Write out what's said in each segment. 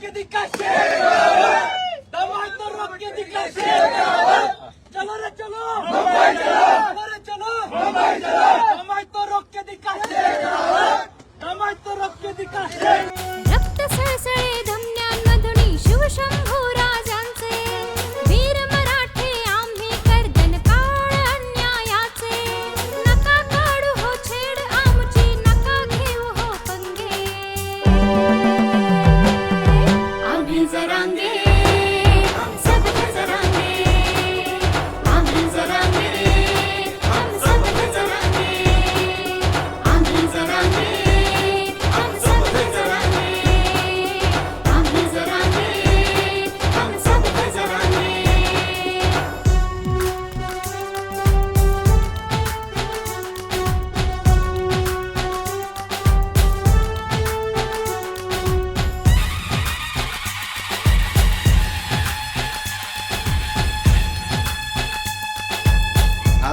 रोक के दिखा शेर दबाए तो रोक के दिखा शेर चलो रे चलो मुंबई चलो चलो रे चलो मुंबई चलो दबाए तो रोक के दिखा शेर दबाए तो रोक के दिखा शेर रक्त सळसळे धमन्यांमधुनी शिवशंभू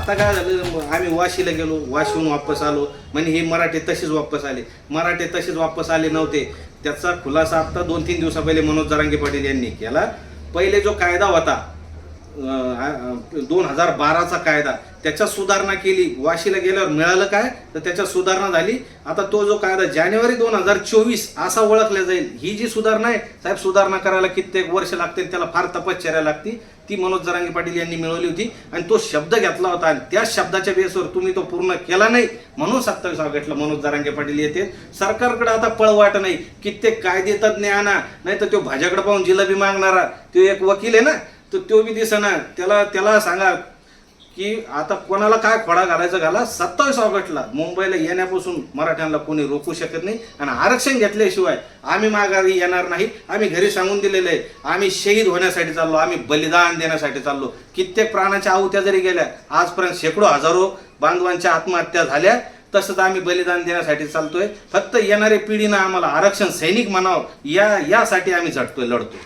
आता काय झालं? आम्ही वाशीला गेलो वाशीहून वापस आलो. म्हणजे हे मराठे तसेच वापस आले. मराठे तसेच वापस आले नव्हते. त्याचा खुलासा आता दोन तीन दिवसा पहिले मनोज जरांगे पाटील यांनी केला. पहिले जो कायदा होता दोन हजार बाराचा कायदा त्याच्यात सुधारणा केली. वाशीला गेल्यावर मिळालं काय? तर त्याच्यात सुधारणा झाली. आता तो जो कायदा जानेवारी दोन हजार चोवीस असा ओळखला जाईल. ही जी सुधारणा आहे साहेब सुधारणा करायला कित्येक वर्ष लागते त्याला फार तपश्चर्या लागते ती मनोज जरांगे पाटील यांनी मिळवली होती आणि तो शब्द घेतला होता आणि त्या शब्दाच्या बेसवर तुम्ही तो पूर्ण केला नाही म्हणून सत्तावीस ऑगस्टला मनोज जरांगे पाटील येते. सरकारकडे आता पळवाट नाही. कित्येक कायदे तज्ज्ञ आणा नाही तर तो भाज्याकडे पाहून जिलबी मागणारा तो एक वकील आहे ना तर तो बी दिसना. त्याला त्याला सांगा की आता कोणाला काय खोडा घालायचा घाला सत्तावीस ऑगस्टला मुंबईला येण्यापासून मराठ्यांना कोणी रोखू शकत नाही आणि आरक्षण घेतल्याशिवाय आम्ही माघारी येणार नाही. आम्ही घरी सांगून दिलेलं आहे आम्ही शहीद होण्यासाठी चाललो आम्ही बलिदान देण्यासाठी चाललो. कित्येक प्राणाच्या आहुत्या जरी गेल्या आजपर्यंत शेकडो हजारो बांधवांच्या आत्महत्या झाल्या तसंच आम्ही बलिदान देण्यासाठी चालतोय. फक्त येणाऱ्या पिढीनं आम्हाला आरक्षण सैनिक म्हणावं या यासाठी आम्ही झटतोय लढतोय.